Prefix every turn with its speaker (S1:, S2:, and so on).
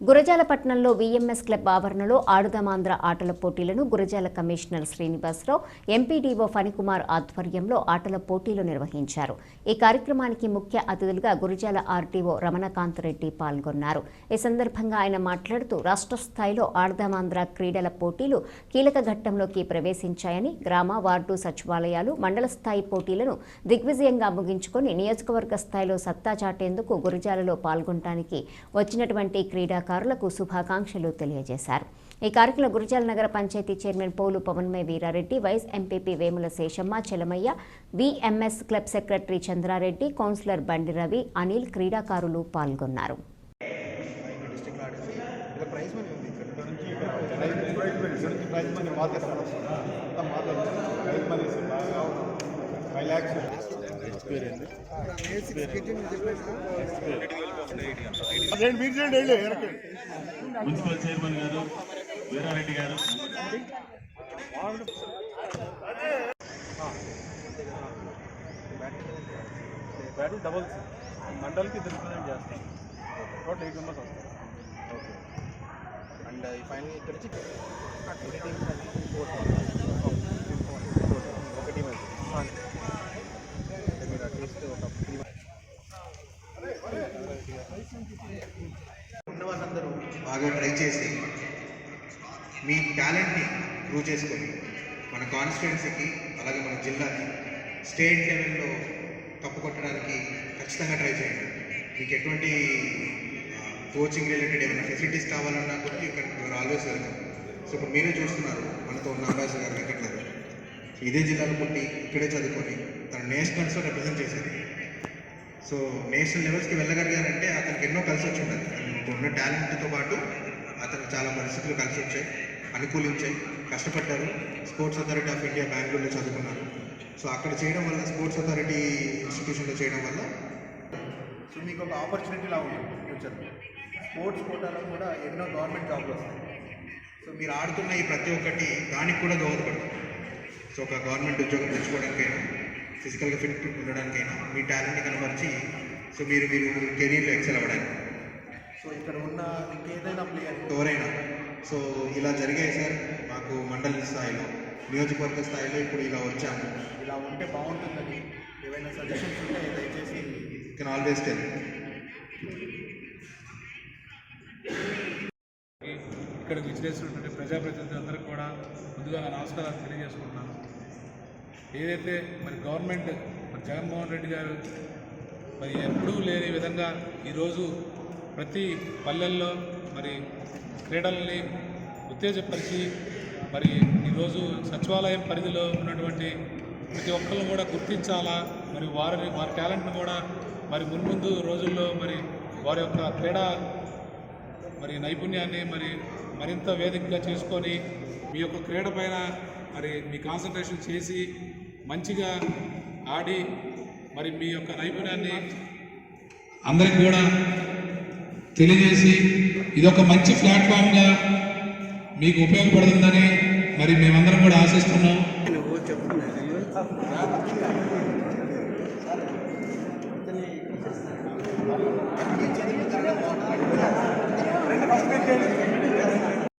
S1: గురజాలపట్నంలో వీఎంఎస్ club ఆవరణలో ఆడుదామాంధ్ర ఆటల పోటీలను గురజాల కమిషనర్ శ్రీనివాసరావు ఎంపీడీఓ ఫణికుమార్ ఆధ్వర్యంలో ఆటల పోటీలు నిర్వహించారు. ఈ కార్యక్రమానికి ముఖ్య అతిథులుగా గురజాల ఆర్టీఓ రమణకాంత్ రెడ్డి పాల్గొన్నారు. ఈ సందర్భంగా ఆయన మాట్లాడుతూ రాష్ట్ర స్థాయిలో ఆడుదామాంధ్ర క్రీడల పోటీలు కీలక ఘట్టంలోకి ప్రవేశించాయని గ్రామ వార్డు సచివాలయాలు మండల స్థాయి పోటీలను దిగ్విజయంగా ముగించుకొని నియోజకవర్గ స్థాయిలో సత్తా చాటేందుకు గురజాలలో పాల్గొనడానికి వచ్చినటువంటి క్రీడా క్రీడాకారులకు శుభాకాంక్షలు తెలియజేశారు. ఈ కార్యక్రమంలో గురజాల నగర panchayat chairman Polu పవన్మయ Veerareddy vice MPP Vemula Seshamma Chelamayya VMS club secretary Chandrareddy councillor Bandi Ravi Anil క్రీడాకారులు పాల్గొన్నారు.
S2: ప్రైజ్ మనీ ఉంది ఇక్కడ ప్రైజ్ మనీ ప్రైజ్ మనీ బాగా ఫైవ్ ల్యాక్స్
S3: మున్సిపల్ చైర్మన్ గారు వీరారెడ్డి గారు.
S4: బ్యాటింగ్ డబల్స్ మండల్కి ఇద్దరు రిప్రజెంట్ చేస్తాం టోటల్ ఎయిట్ మెంబర్స్ వస్తాం
S2: ఓకే అండ్ ఈ ఫైనల్ ఇక్కడ బాగా ట్రై చేసి మీ టాలెంట్ని ప్రూవ్ చేసుకొని మన కాన్స్టిట్యున్సీకి అలాగే మన జిల్లాకి స్టేట్ లెవెల్లో తప్పు కొట్టడానికి ఖచ్చితంగా ట్రై చేయండి. మీకు ఎటువంటి కోచింగ్ రిలేటెడ్ ఏమైనా ఫెసిలిటీస్ కావాలన్నా కూడా you can you are always welcome. So ఇప్పుడు మీరే చూస్తున్నారు మనతో ఉన్న అంబాసిడర్ గారు వెంకట్ ఇదే జిల్లాలో పుట్టి ఇక్కడే చదువుకొని తన నేషనల్స్లో రిప్రజెంట్ చేశారు. సో నేషనల్ లెవెల్స్కి వెళ్ళగలిగారంటే అతనికి ఎన్నో కలిసి వచ్చి ఉండాలి ఉన్న టాలెంట్తో పాటు అతను చాలా పరిస్థితులు కలిసి వచ్చాయి అనుకూలించాయి కష్టపడ్డారు. స్పోర్ట్స్ అథారిటీ ఆఫ్ ఇండియా బెంగళూరులో చదువుకున్నారు. సో అక్కడ చేయడం వల్ల స్పోర్ట్స్ అథారిటీ ఇన్స్టిట్యూషన్లో చేయడం వల్ల సో మీకు ఒక ఆపర్చునిటీ ఆపర్చునిటీలా ఉంటుంది ఫ్యూచర్ స్పోర్ట్స్ కోటాలో కూడా ఎన్నో గవర్నమెంట్ జాబ్లు వస్తాయి. సో మీరు ఆడుతున్న ఈ ప్రతి ఒక్కటి దానికి కూడా దోహదపడుతుంది. సో ఒక గవర్నమెంట్ ఉద్యోగం తెచ్చుకోవడానికైనా ఫిజికల్గా ఫిట్ ఉండడానికైనా మీ టాలెంట్ని కనపరిచి సో మీరు మీరు కెరీర్లో ఎక్సెల్ అవ్వడానికి. సో ఇక్కడ ఉన్న ఇంకేదైనా ప్లేయర్ ఎవరైనా. సో ఇలా జరిగాయి సార్. మాకు మండలి స్థాయిలో నియోజకవర్గ స్థాయిలో ఇప్పుడు ఇలా వచ్చాము. ఇలా ఉంటే బాగుంటుందని ఏవైనా సజెషన్స్ ఉంటే దయచేసి కెన్ ఆల్వేస్ టెల్
S4: ఇక్కడ విచ్చేసినటువంటి ప్రజాప్రతినిధులందరికీ కూడా ముందుగా నా నమస్కారాలు తెలియజేసుకుంటున్నాను. ఏదైతే మరి గవర్నమెంట్ మరి జగన్మోహన్ రెడ్డి గారు మరి ఎప్పుడూ లేని విధంగా ఈరోజు ప్రతి పల్లెల్లో మరి క్రీడల్ని ఉత్తేజపరిచి మరి ఈరోజు సచివాలయం పరిధిలో ఉన్నటువంటి ప్రతి ఒక్కరిని కూడా గుర్తించాలా? మరి వారిని వారి టాలెంట్ను కూడా మరి మున్ముందు రోజుల్లో మరి వారి యొక్క క్రీడా మరి నైపుణ్యాన్ని మరి మరింత వేదికగా చేసుకొని మీ యొక్క క్రీడ పైన మరి మీ కాన్సన్ట్రేషన్ చేసి మంచిగా ఆడి మరి మీ యొక్క నైపుణ్యాన్ని అందరికి కూడా తెలియజేసి ఇది ఒక మంచి ప్లాట్ఫామ్గా మీకు ఉపయోగపడుతుందని మరి మేమందరం కూడా ఆశిస్తున్నాం.